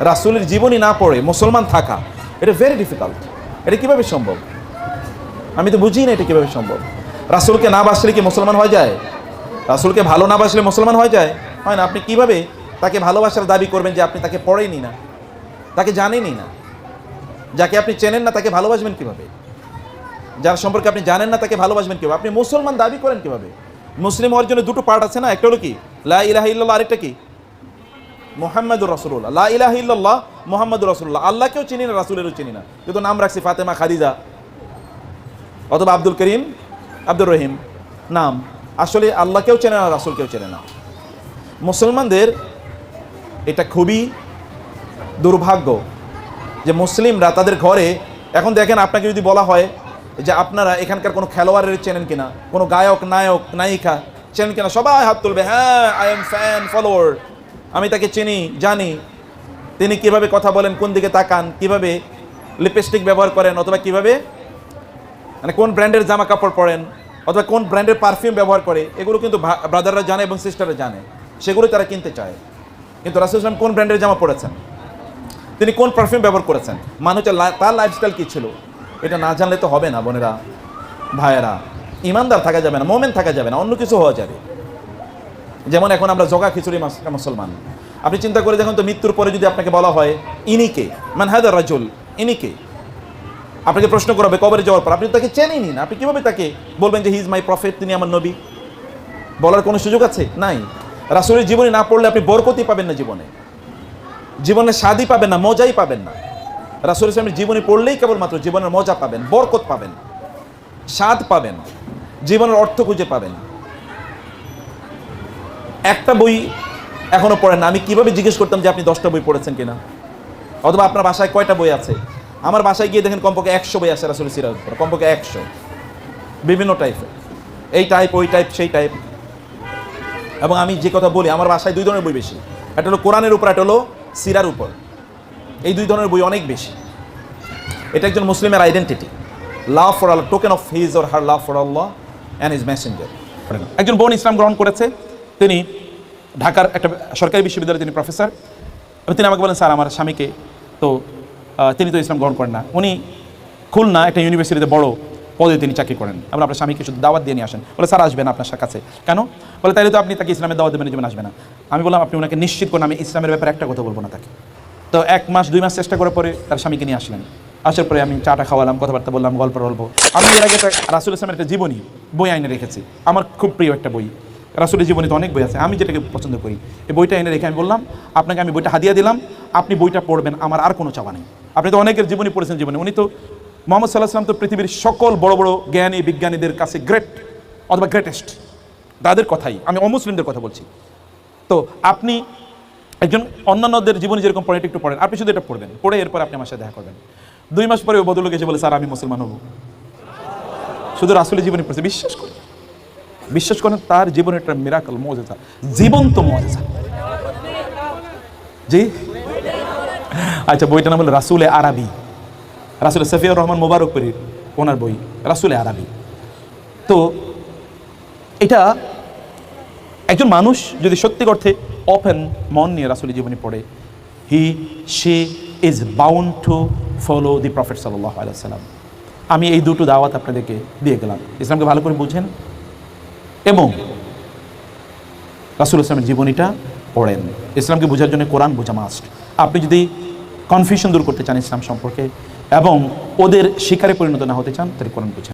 রাসুলের জীবনী না পড়ে মুসলমান থাকা, এটা ভেরি ডিফিকাল্ট এটা কীভাবে সম্ভব? আমি তো বুঝি না এটা কীভাবে সম্ভব। রাসুলকে না বাসলে কি মুসলমান হয়ে যায়? রাসুলকে ভালো না বাসলে মুসলমান হয়ে যায়? হয় না, আপনি কীভাবে তাকে ভালোবাসার দাবি করবেন যে আপনি তাকে পড়েনি না? তাকে জানেনই না। যাকে আপনি চেনেন না তাকে ভালোবাসবেন কীভাবে? যার সম্পর্কে আপনি জানেন না তাকে ভালোবাসবেন কীভাবে? আপনি মুসলমান দাবি করেন কীভাবে? মুসলিম হওয়ার জন্য দুটো পার্ট আছে না? একটা হলো কি? লা ইলাহা ইল্লাল্লাহ, আরেকটা কি? মোহাম্মদুর রসুল্লাহ লা ইলাহা ইল্লাল্লাহ, মোহাম্মদুর রসুল্লাহ আল্লাহকেও চিনি না, রাসুলেরও চিনি না। কিন্তু নাম রাখছি ফাতেমা খাদিজা। অথবা আব্দুল করিম, আব্দুর রহিম। নাম। আসলে আল্লাহকেও চেনে না, রাসুলকেও চেনে না। মুসলমানদের এটা খুবই দুর্ভাগ্য যে মুসলিমরা তাদের ঘরে, এখন দেখেন আপনাকে যদি বলা হয় যে আপনারা এখানকার কোনো খেলোয়াড়ের চেনেন কিনা, কোনো গায়ক, নায়ক, নায়িকা চেনেন কিনা, সবাই হাত তুলবে হ্যাঁ আই এম ফ্যান ফলোয়ার আমি তাকে চিনি, জানি। তিনি কীভাবে কথা বলেন, কোন দিকে তাকান, কীভাবে লিপস্টিক ব্যবহার করেন, অথবা কীভাবে মানে কোন ব্র্যান্ডের জামা কাপড় পরেন, অথবা কোন ব্র্যান্ডের পারফিউম ব্যবহার করে, এগুলো কিন্তু ব্রাদাররা জানে এবং সিস্টাররা জানে। সেগুলো তারা কিনতে চায়। কিন্তু রাসুল ইসলাম কোন ব্র্যান্ডের জামা পরেছেন? তিনি কোন পারফিউম ব্যবহার করেছেন? মানুষের লা- তার লাইফস্টাইল কী ছিল? এটা না জানলে তো হবে না, বোনেরা, ভাইয়েরা। ইমানদার থাকা যাবে না, মোমেন থাকা যাবে না, অন্য কিছু হওয়া যাবে। যেমন এখন আমরা জগা খিচুড়ি মাস- মুসলমান। আপনি চিন্তা করে দেখুন তো, মৃত্যুর পরে যদি আপনাকে বলা হয় ইনিকে মান হায়দার রাজুল? ইনিকে আপনাকে প্রশ্ন করা হবে, কবরে যাওয়ার পর? আপনি তাকে চেনেনই না আপনি কীভাবে তাকে বলবেন যে, হি ইজ মাই প্রফেট, তিনি আমার নবী? বলার কোনো সুযোগ আছে? নাই। রাসুলের জীবনে না পড়লে আপনি বরকতি পাবেন না জীবনে। জীবনে স্বাদই পাবেন না, মজাই পাবেন না। রাসুল ইসলামের জীবনী পড়লেই কেবলমাত্র জীবনের মজা পাবেন, বরকত পাবেন, স্বাদ পাবেন, জীবনের অর্থ খুঁজে পাবেন। একটা বই এখনও পড়েন না। আমি কীভাবে জিজ্ঞেস করতাম যে আপনি দশটা বই পড়েছেন কিনা? অথবা আপনার বাসায় কয়টা বই আছে? আমার বাসায় গিয়ে দেখেন কমপক্ষে একশো বই আছে রাসুল সিরাজ কমপক্ষে একশো। বিভিন্ন টাইপের এই টাইপ ওই টাইপ সেই টাইপ এবং আমি যে কথা বলি, আমার বাসায় দুই ধরনের বই বেশি। একটা হলো কোরআনের উপর, একটা হলো সিরার উপর। এই দুই ধরনের বই অনেক বেশি। এটা একজন মুসলিমের identity love for Allah token of his or her love for Allah and is messenger একজন বোন ইসলাম গ্রহণ করেছে। তিনি ঢাকার একটা সরকারি বিশ্ববিদ্যালয়ে তিনি প্রফেসর এবং তিনি আমাকে বলেন, স্যার, আমার স্বামীকে তো তিনি তো ইসলাম গ্রহণ করেন না। উনি খুলনা একটা ইউনিভার্সিটিতে বড় পদে তিনি চাকরি করেন। আমরা আপনার স্বামীকে শুধু দাওয়াত দিয়ে নিয়ে আসেন। বলে, স্যার, আসবেন আপনার কাছে। কেন? বলে, তাইলে তো আপনি তাকে ইসলামের দাওয়াত দেবেন, জীবন আসবে না। আমি বললাম, আপনি ওনাকে নিশ্চিত করুন, আমি ইসলামের ব্যাপারে একটা কথা বলব না তাকে। তো এক মাস, দুই মাস চেষ্টা করার পরে তার স্বামীকে নিয়ে আসলেন। আসার পরে আমি চাটা খাওয়ালাম, কথাবার্তা বললাম, গল্প গল্প আমি এর আগে একটা রাসুল ইসলামের একটা জীবনী বই আইনে রেখেছি। আমার খুব প্রিয় একটা বই। রাসুলের জীবনীতে অনেক বই আছে, আমি যেটাকে পছন্দ করি। এই বইটা এনে রেখে আমি বললাম, আপনাকে আমি বইটা হাদিয়া দিলাম, আপনি বইটা পড়বেন, আমার আর কোনো চাওয়া নেই। আপনি তো অনেকের জীবনী পড়েছেন জীবনে, উনি তো মোহাম্মদ সাল্লাহ সাল্লাম তো পৃথিবীর সকল বড় বড় জ্ঞানী, বিজ্ঞানীদের কাছে গ্রেট অথবা গ্রেটেস্ট তাদের কথাই, আমি অমুসলিমদের কথা বলছি। তো আপনি একজন অন্যান্যদের জীবনে যেরকম পড়ে এটা একটু পড়েন। আপনি শুধু এটা পড়বেন, পড়ে এরপর আপনি আমার সাথে দেখা করবেন। দুই মাস পরে ও বদলে গেছে বলে, স্যার, আমি মুসলমান হব। শুধু রাসুলের জীবনে পড়ছে, বিশ্বাস করেন বিশ্বাস করেন, তার জীবনে একটা মিরাকল মজেজা জীবন্ত মজেজা জি? আচ্ছা বইটার নাম হলো রাসুলে আরবি। রাসুল সফিউর রহমান মোবারকপুরীর ওনার বই, রাসুলে আরবি। তো, এটা একজন মানুষ যদি সত্যি অর্থে অপেন মন নিয়ে রাসুলের জীবনী পড়ে he say is bound to follow the prophet সাল্লাহ আলাইসাল্লাম আমি এই দুটো দাওয়াত আপনাদেরকে দিয়ে গেলাম। ইসলামকে ভালো করে বুঝেন। এবং রাসুল ইসলামের জীবনীটা পড়েন। ইসলামকে বোঝার জন্য কোরআন বোঝা মাস্ট আপনি যদি কনফিউশন দূর করতে চান ইসলাম সম্পর্কে এবং ওদের শিকারে পরিণত না হতে চান, তাহলে কোরআন বুঝেন।